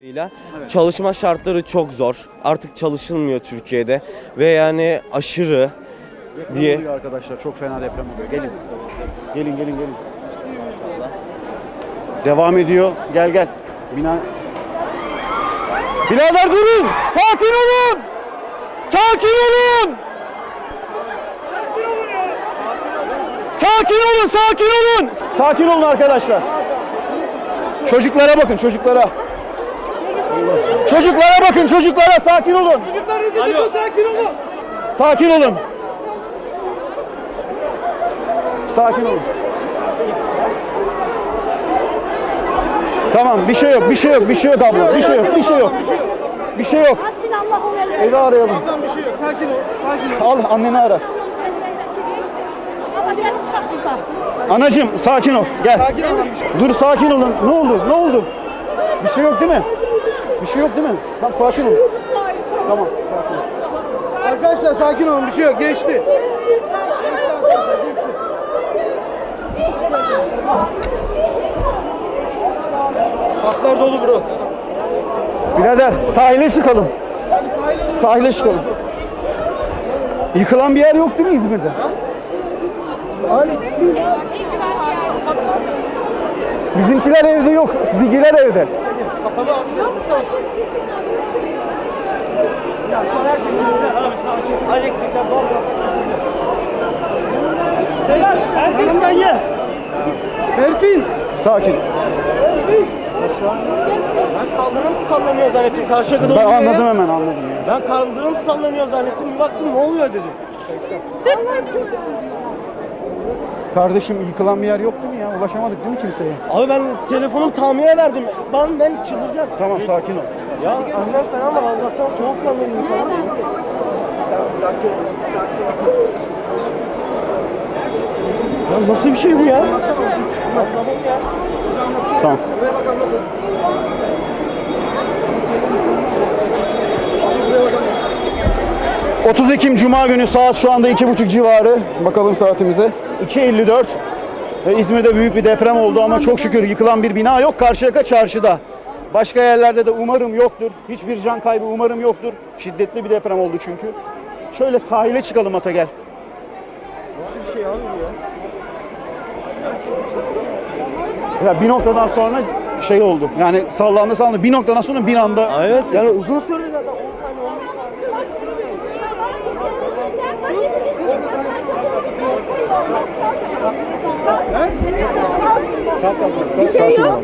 ile çalışma şartları çok zor. Artık çalışılmıyor Türkiye'de ve yani aşırı diye Oluyor arkadaşlar çok fena deprem oluyor. Gelin. Gelin gelin gelin. Devam ediyor. Gel gel. Bina Birader durun! Sakin olun! Sakin olun! Sakin olun, sakin olun! Sakin olun arkadaşlar. Çocuklara bakın, çocuklara. Çocuklara bakın, çocuklara sakin olun. Çocuklar sakin olun. Sakin olun. Sakin olun. Tamam, bir şey yok, bir şey yok, bir şey yok abla. Bir şey yok, bir şey yok. Bir şey yok. Evi arayalım. bir şey yok. Sakin ol. Sakin ol. Al anneni ara. Anacım sakin ol. Gel. Sakin ol. Bir şey- Dur sakin olun. Ne oldu? Ne oldu? Bir şey yok değil mi? Bir şey yok değil mi? Tamam sakin ol. Tamam. sakin ol. Arkadaşlar sakin olun. Bir şey yok. Geçti. Hatlar dolu bro. Birader sahile çıkalım. Sahile çıkalım. Yıkılan bir yer yok değil mi İzmir'de? Bizimkiler evde yok. Sizinkiler evde. Yanımdan gel. Berfin. Sakin. Ben kaldırım sallanıyor zannettim karşıya kadar Ben ya. anladım hemen anladım ya. Ben kaldırım sallanıyor zannettim bir baktım ne oluyor dedim. Kardeşim yıkılan bir yer yok değil mi ya? Ulaşamadık değil mi kimseye? Abi ben telefonum tamire verdim. Ben ben çıldıracağım. Tamam sakin ol. Ya annem falan var Allah'tan soğukkanlı insanlar. Ya nasıl bir şey bu ya? Tamam. ...30 Ekim Cuma günü saat şu anda iki buçuk civarı. Bakalım saatimize. 2.54. Ee, İzmir'de büyük bir deprem oldu ama çok şükür yıkılan bir bina yok. Karşıyaka çarşıda. Başka yerlerde de umarım yoktur. Hiçbir can kaybı umarım yoktur. Şiddetli bir deprem oldu çünkü. Şöyle sahile çıkalım ata gel. Ya bir noktadan sonra şey oldu. Yani sallandı sallandı. Bir noktadan sonra bir anda Evet yani uzun süre zaten 10 tane 15 Bir şey yok.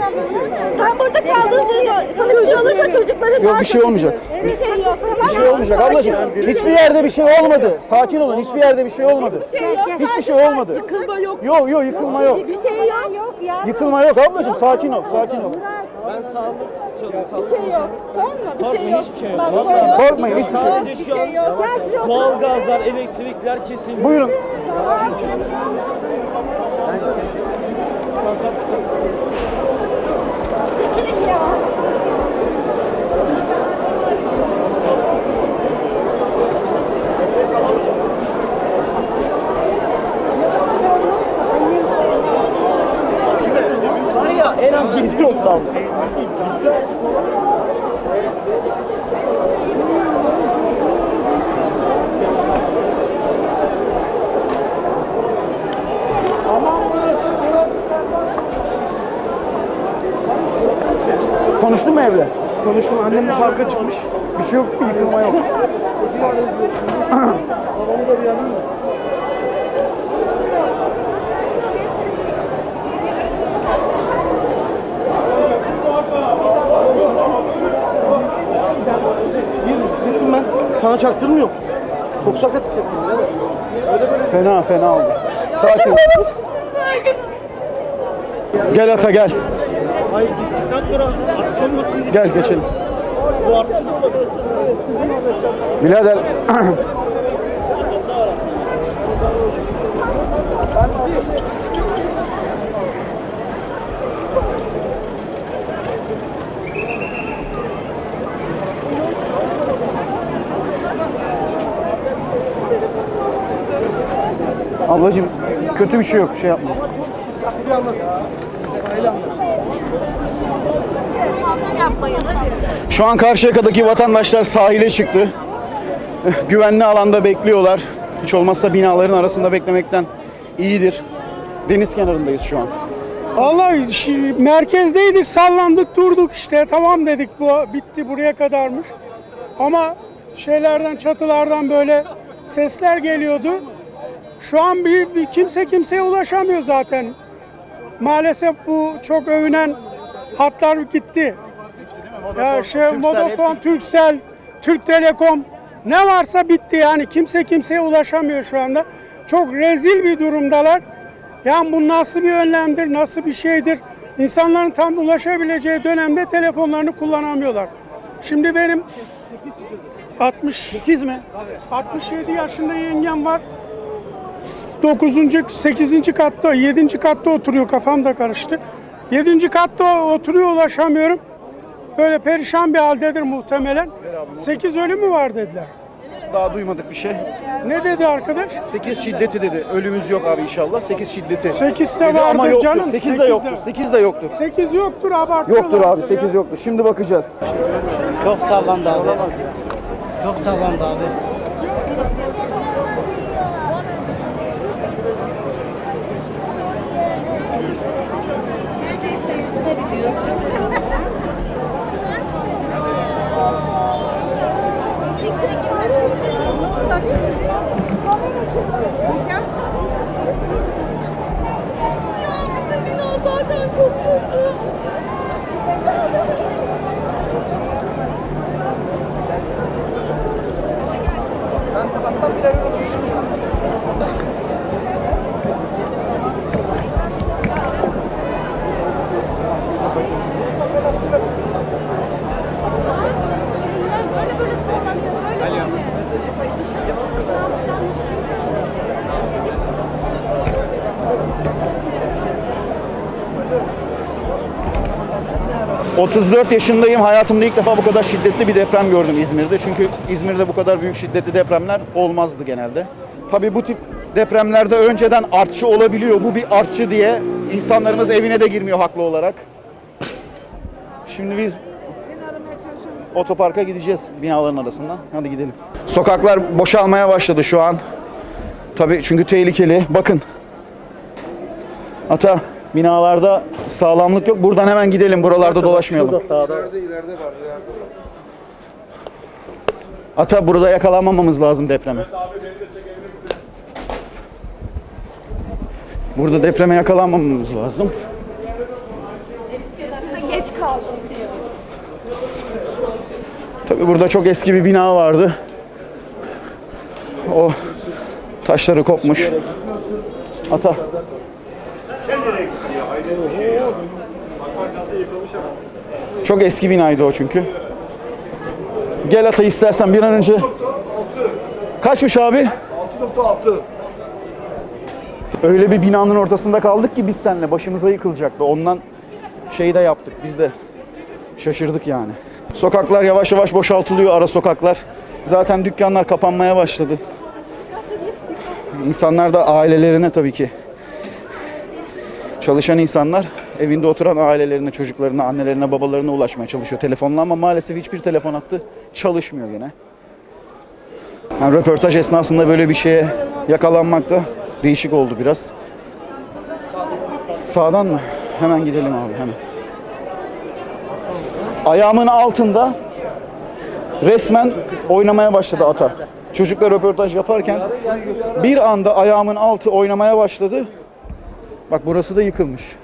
Sen burada kaldığın sürece sana bir şey olursa çocukların Yok, bir şey olmayacak. Bir şey yok. Tamam. bir şey olmayacak ablacığım. Hiçbir yerde bir şey olmadı. Sakin olun. Hiçbir yerde bir şey olmadı. Şey yok. Hiçbir şey olmadı. Yıkılma yok. Yok yok yıkılma yok. Bir şey yok. Yıkılma yok ablacığım. Sakin ol. Sakin ol. Bir şey yok. Tamam mı? Bir şey yok. hiçbir şey yok. Bak, bir şey yok. Korkmayın hiçbir şey yok. Sadece Bir şey şey yok. doğalgazlar, elektrikler kesildi. Buyurun. Obrigado. Konuştun mu evle? Konuştum. Annem parka çıkmış. Bir şey yok. Yıkılma yok. Bir hissettim ben. Sana çaktırmıyor. Çok sakat hissettim. Fena fena oldu. Sakin. Gel ata gel. Hayır geçtikten sonra artış olmasın diye. Gel geçelim. Bu artışı da olabilir. Birader. Ablacığım kötü bir şey yok şey yapma. Bir anlat. Şu an Karşıyaka'daki vatandaşlar sahile çıktı. Güvenli alanda bekliyorlar. Hiç olmazsa binaların arasında beklemekten iyidir. Deniz kenarındayız şu an. Vallahi merkezdeydik, sallandık, durduk işte. Tamam dedik bu bitti buraya kadarmış. Ama şeylerden, çatılardan böyle sesler geliyordu. Şu an bir, bir kimse kimseye ulaşamıyor zaten. Maalesef bu çok övünen hatlar gitti. Ya şey Vodafone, Turkcell, Türk Telekom ne varsa bitti yani kimse kimseye ulaşamıyor şu anda. Çok rezil bir durumdalar. Yani bu nasıl bir önlemdir, nasıl bir şeydir? İnsanların tam ulaşabileceği dönemde telefonlarını kullanamıyorlar. Şimdi benim 60 8 mi? 67 yaşında yengem var. 9. 8. katta, 7. katta oturuyor. Kafam da karıştı. 7. katta oturuyor ulaşamıyorum. Böyle perişan bir haldedir muhtemelen. 8 ölümü var dediler. Daha duymadık bir şey. Ne dedi arkadaş? 8 şiddeti dedi. Ölümümüz yok abi inşallah. 8 şiddeti. 8 de Dedi ama vardır yoktur. canım. 8 Sekiz de yoktur. 8 de yoktur. 8 yoktur abartıyorlar. Yoktur abi. ya. 8 yoktur. Şimdi bakacağız. Çok sallandı abi. Çok sallandı abi. zaten çok kötü. Böyle böyle sallanıyor. Böyle böyle. 34 yaşındayım. Hayatımda ilk defa bu kadar şiddetli bir deprem gördüm İzmir'de. Çünkü İzmir'de bu kadar büyük şiddetli depremler olmazdı genelde. Tabii bu tip depremlerde önceden artçı olabiliyor. Bu bir artçı diye insanlarımız evine de girmiyor haklı olarak. Şimdi biz otoparka gideceğiz binaların arasından. Hadi gidelim. Sokaklar boşalmaya başladı şu an. Tabii çünkü tehlikeli. Bakın. Ata binalarda sağlamlık yok. Buradan hemen gidelim. Buralarda dolaşmayalım. Ata burada yakalanmamamız lazım depreme. Burada depreme yakalanmamamız lazım. Geç kaldım. Tabii burada çok eski bir bina vardı. O taşları kopmuş. Ata. Çok eski binaydı o çünkü. Gel Ata istersen bir an önce. Kaçmış abi? 6.6. Öyle bir binanın ortasında kaldık ki biz seninle başımıza yıkılacaktı. Ondan şey de yaptık biz de. Şaşırdık yani. Sokaklar yavaş yavaş boşaltılıyor ara sokaklar. Zaten dükkanlar kapanmaya başladı. İnsanlar da ailelerine tabii ki. Çalışan insanlar evinde oturan ailelerine, çocuklarına, annelerine, babalarına ulaşmaya çalışıyor telefonla ama maalesef hiçbir telefon hattı çalışmıyor gene. Yani röportaj esnasında böyle bir şeye yakalanmak da değişik oldu biraz. Sağdan mı? Hemen gidelim abi hemen. Ayağımın altında resmen oynamaya başladı ata. Çocuklar röportaj yaparken bir anda ayağımın altı oynamaya başladı. Bak burası da yıkılmış.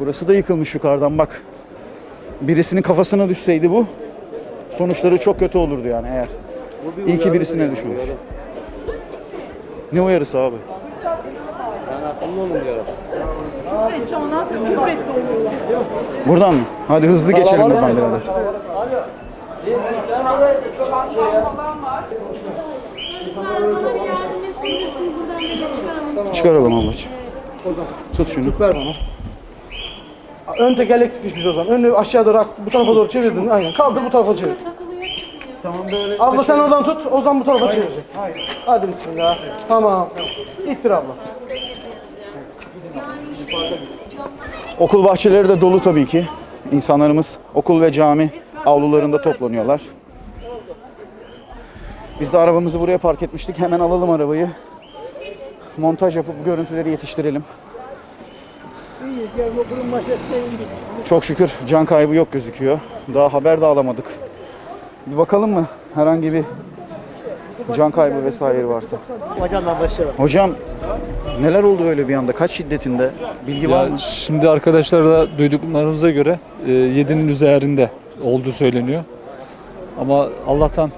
Burası da yıkılmış yukarıdan bak. Birisinin kafasına düşseydi bu sonuçları çok kötü olurdu yani eğer. İyi ki birisine düşmüş. Ne uyarısı abi? Buradan mı? Hadi hızlı geçelim buradan birader. Bir çıkaralım. Çıkaralım ablacığım. Tut şunu. Ver bana. Ön tekerlek sıkışmış o zaman. Önü aşağı doğru at- bu tarafa doğru çevirdin. Aynen. Kaldır bu tarafa çevir. Tamam böyle. Abla sen oradan tut. O zaman bu tarafa çevirecek. Hadi bismillah. Tamam. İttir abla. Okul bahçeleri de dolu tabii ki. İnsanlarımız okul ve cami avlularında toplanıyorlar. Biz de arabamızı buraya park etmiştik. Hemen alalım arabayı. Montaj yapıp bu görüntüleri yetiştirelim. Çok şükür can kaybı yok gözüküyor. Daha haber de alamadık. Bir bakalım mı herhangi bir can kaybı vesaire varsa. Hocam neler oldu öyle bir anda? Kaç şiddetinde? Bilgi var Ya mı? şimdi arkadaşlarla duyduklarımıza göre e, 7'nin üzerinde olduğu söyleniyor. Ama Allah'tan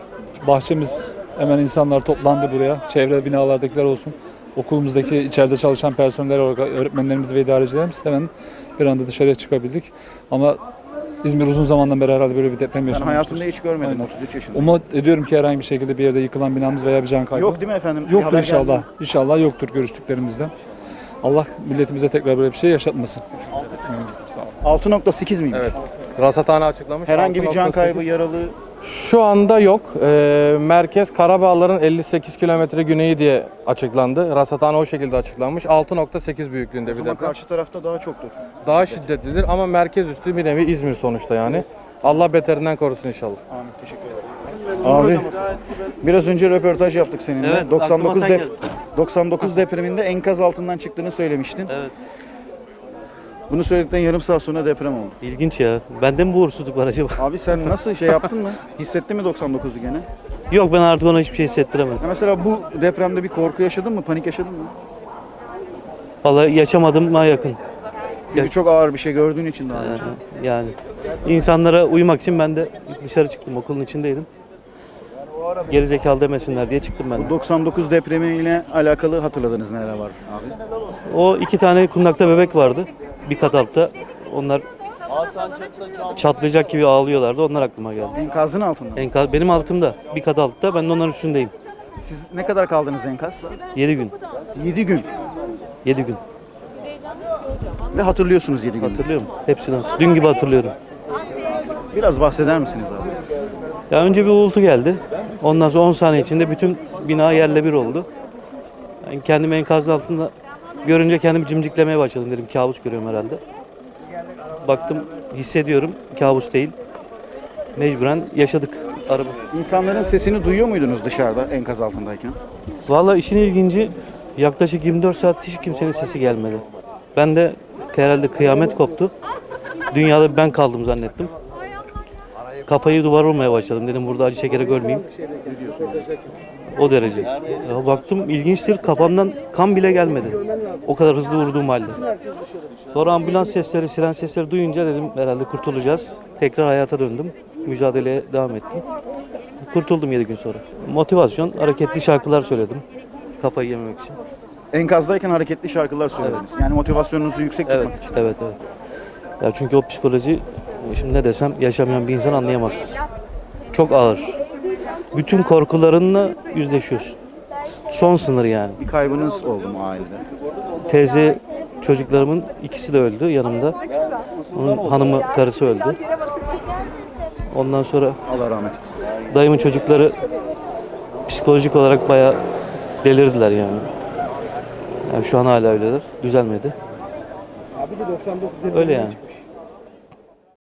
bahçemiz hemen insanlar toplandı buraya. Çevre binalardakiler olsun. Okulumuzdaki içeride çalışan personeller, olarak öğretmenlerimiz ve idarecilerimiz hemen bir anda dışarıya çıkabildik. Ama İzmir uzun zamandan beri herhalde böyle bir deprem Ben hayatımda hiç görmedim Aynen. 33 yaşında. Umut ediyorum ki herhangi bir şekilde bir yerde yıkılan binamız veya bir can kaybı. Yok değil mi efendim? Bir Yoktur haber geldi inşallah. mi? İnşallah yoktur görüştüklerimizden. Allah milletimize tekrar böyle bir şey yaşatmasın. Sağ olun. 6.8 miymiş? Evet. Rasathane açıklamış. Herhangi bir can 6.8. kaybı, yaralı Şu anda yok. Ee, merkez Karabağların 58 kilometre güneyi diye açıklandı. Rasathane o şekilde açıklanmış. 6.8 büyüklüğünde bir ama deprem. karşı tarafta daha çoktur. Daha şiddetlidir ama merkez üstü bir nevi İzmir sonuçta yani. Allah beterinden korusun inşallah. Amin. Teşekkür ederim. Abi biraz önce röportaj yaptık seninle. Evet, 99 aklıma sen dep geldin. 99 depreminde enkaz altından çıktığını söylemiştin. Evet. Bunu söyledikten yarım saat sonra deprem oldu. İlginç ya. Bende mi bu uğursuzluk var acaba? Abi sen nasıl şey yaptın mı? Hissettin mi 99'u gene? Yok ben artık ona hiçbir şey hissettiremez. Ya mesela bu depremde bir korku yaşadın mı? Panik yaşadın mı? Vallahi yaşamadığıma yakın. Gibi çok ağır bir şey gördüğün için daha önce. Yani, yani insanlara uymak için ben de dışarı çıktım. Okulun içindeydim. Geri zekalı demesinler diye çıktım ben. de. 99 depremiyle alakalı hatırladığınız neler var abi? O iki tane kundakta bebek vardı. Bir kat altta. Onlar çatlayacak gibi ağlıyorlardı. Onlar aklıma geldi. Enkazın altında. Enkaz benim altımda. Bir kat altta. Ben de onların üstündeyim. Siz ne kadar kaldınız enkazla? 7 gün. 7 gün. 7 gün. Ve hatırlıyorsunuz 7 gün. Hatırlıyorum. Hepsini. Dün gibi hatırlıyorum. Biraz bahseder misiniz abi? Ya önce bir uğultu geldi. Ondan sonra 10 saniye içinde bütün bina yerle bir oldu. Ben kendimi enkazın altında görünce kendimi cimciklemeye başladım dedim. Kabus görüyorum herhalde. Baktım hissediyorum. Kabus değil. Mecburen yaşadık araba. İnsanların sesini duyuyor muydunuz dışarıda enkaz altındayken? Vallahi işin ilginci yaklaşık 24 saat hiç kimsenin sesi gelmedi. Ben de herhalde kıyamet koptu. Dünyada ben kaldım zannettim. Kafayı duvara vurmaya başladım. Dedim burada acı çekerek ölmeyeyim. O derece. Ya baktım ilginçtir kafamdan kan bile gelmedi. O kadar hızlı vurduğum halde. Sonra ambulans sesleri, siren sesleri duyunca dedim herhalde kurtulacağız. Tekrar hayata döndüm. Mücadeleye devam ettim. Kurtuldum 7 gün sonra. Motivasyon, hareketli şarkılar söyledim. Kafayı yememek için. Enkazdayken hareketli şarkılar söylediniz. Yani motivasyonunuzu yüksek Evet, tutmak için. evet, evet. Ya çünkü o psikoloji, şimdi ne desem yaşamayan bir insan anlayamaz. Çok ağır. Bütün korkularınla yüzleşiyorsun. Son sınır yani. Bir kaybınız oldu mu ailede? Teyze çocuklarımın ikisi de öldü yanımda. Onun hanımı, karısı öldü. Ondan sonra Allah rahmet eylesin. dayımın çocukları psikolojik olarak bayağı delirdiler yani. Yani şu an hala öyleler. Düzelmedi. Öyle yani.